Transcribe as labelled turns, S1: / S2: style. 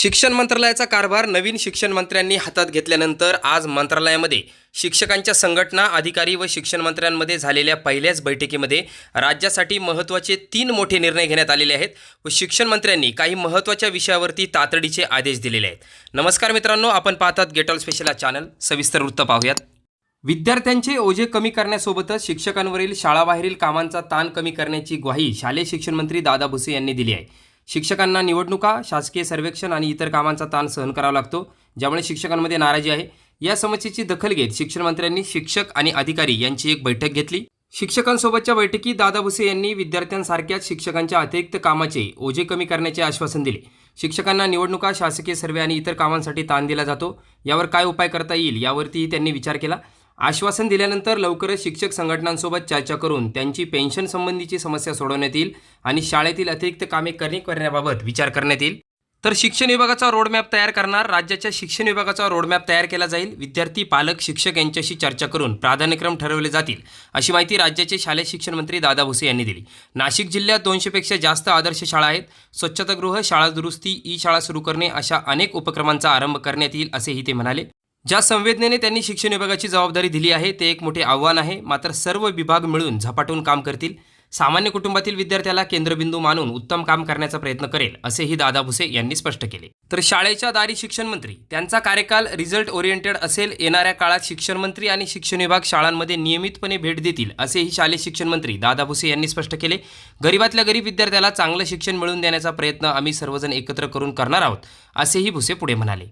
S1: शिक्षण मंत्रालयाचा कारभार नवीन शिक्षण मंत्र्यांनी हातात घेतल्यानंतर आज मंत्रालयामध्ये शिक्षकांच्या संघटना अधिकारी व शिक्षण मंत्र्यांमध्ये झालेल्या पहिल्याच बैठकीमध्ये राज्यासाठी महत्त्वाचे तीन मोठे निर्णय घेण्यात आलेले आहेत व शिक्षण मंत्र्यांनी काही महत्त्वाच्या विषयावरती तातडीचे आदेश दिलेले आहेत. नमस्कार मित्रांनो आपण पाहतात गेट ऑल स्पेशल चॅनल सविस्तर वृत्त पाहूयात. विद्यार्थ्यांचे ओझे कमी करण्यासोबतच शिक्षकांवरील शाळाबाहेरील कामांचा ताण कमी करण्याची ग्वाही शालेय शिक्षण मंत्री दादा भुसे यांनी दिली आहे. शिक्षकांना निवडणुका शासकीय सर्वेक्षण आणि इतर कामांचा ताण सहन करावा लागतो ज्यामुळे शिक्षकांमध्ये नाराजी आहे. या समस्येची दखल घेत शिक्षण मंत्र्यांनी शिक्षक आणि अधिकारी यांची एक बैठक घेतली. शिक्षकांसोबतच्या बैठकीत दादा भुसे यांनी विद्यार्थ्यांसारख्याच शिक्षकांच्या अतिरिक्त कामाचे ओझे कमी करण्याचे आश्वासन दिले. शिक्षकांना निवडणुका शासकीय सर्वे आणि इतर कामांसाठी ताण दिला जातो. यावर काय उपाय करता येईल यावरतीही त्यांनी विचार केला. आश्वासन दिल्यानंतर लवकरच शिक्षक संघटनांसोबत चर्चा करून त्यांची पेन्शन संबंधीची समस्या सोडवण्यात येईल आणि शाळेतील अतिरिक्त कामे कमी करण्याबाबत विचार करण्यात येईल. तर शिक्षण विभागाचा रोडमॅप तयार करणार राज्याच्या शिक्षण विभागाचा रोडमॅप तयार केला जाईल. विद्यार्थी पालक शिक्षक यांच्याशी चर्चा करून प्राधान्यक्रम ठरवले जातील अशी माहिती राज्याचे शालेय शिक्षण मंत्री दादा भुसे यांनी दिली. नाशिक जिल्ह्यात दोनशेपेक्षा जास्त आदर्श शाळा आहेत. स्वच्छतागृह शाळा दुरुस्ती ई शाळा सुरू करणे अशा अनेक उपक्रमांचा आरंभ करण्यात येईल असेही ते म्हणाले. ज्या संवेदनेने त्यांनी शिक्षण विभागाची जबाबदारी दिली आहे ते एक मोठे आव्हान आहे. मात्र सर्व विभाग मिळून झपाटून काम करतील. सामान्य कुटुंबातील विद्यार्थ्याला केंद्रबिंदू मानून उत्तम काम करण्याचा प्रयत्न करेल असेही दादा भुसे यांनी स्पष्ट केले. तर शाळेच्या दारी शिक्षण मंत्री त्यांचा कार्यकाल रिझल्ट ओरिएंटेड असेल येणाऱ्या काळात शिक्षण मंत्री आणि शिक्षण विभाग शाळांमध्ये नियमितपणे भेट देतील असेही शालेय शिक्षण मंत्री दादा भुसे यांनी स्पष्ट केले. गरीबातल्या गरीब विद्यार्थ्याला चांगलं शिक्षण मिळवून देण्याचा प्रयत्न आम्ही सर्वजण एकत्र करून करणार आहोत असेही भुसे पुढे म्हणाले.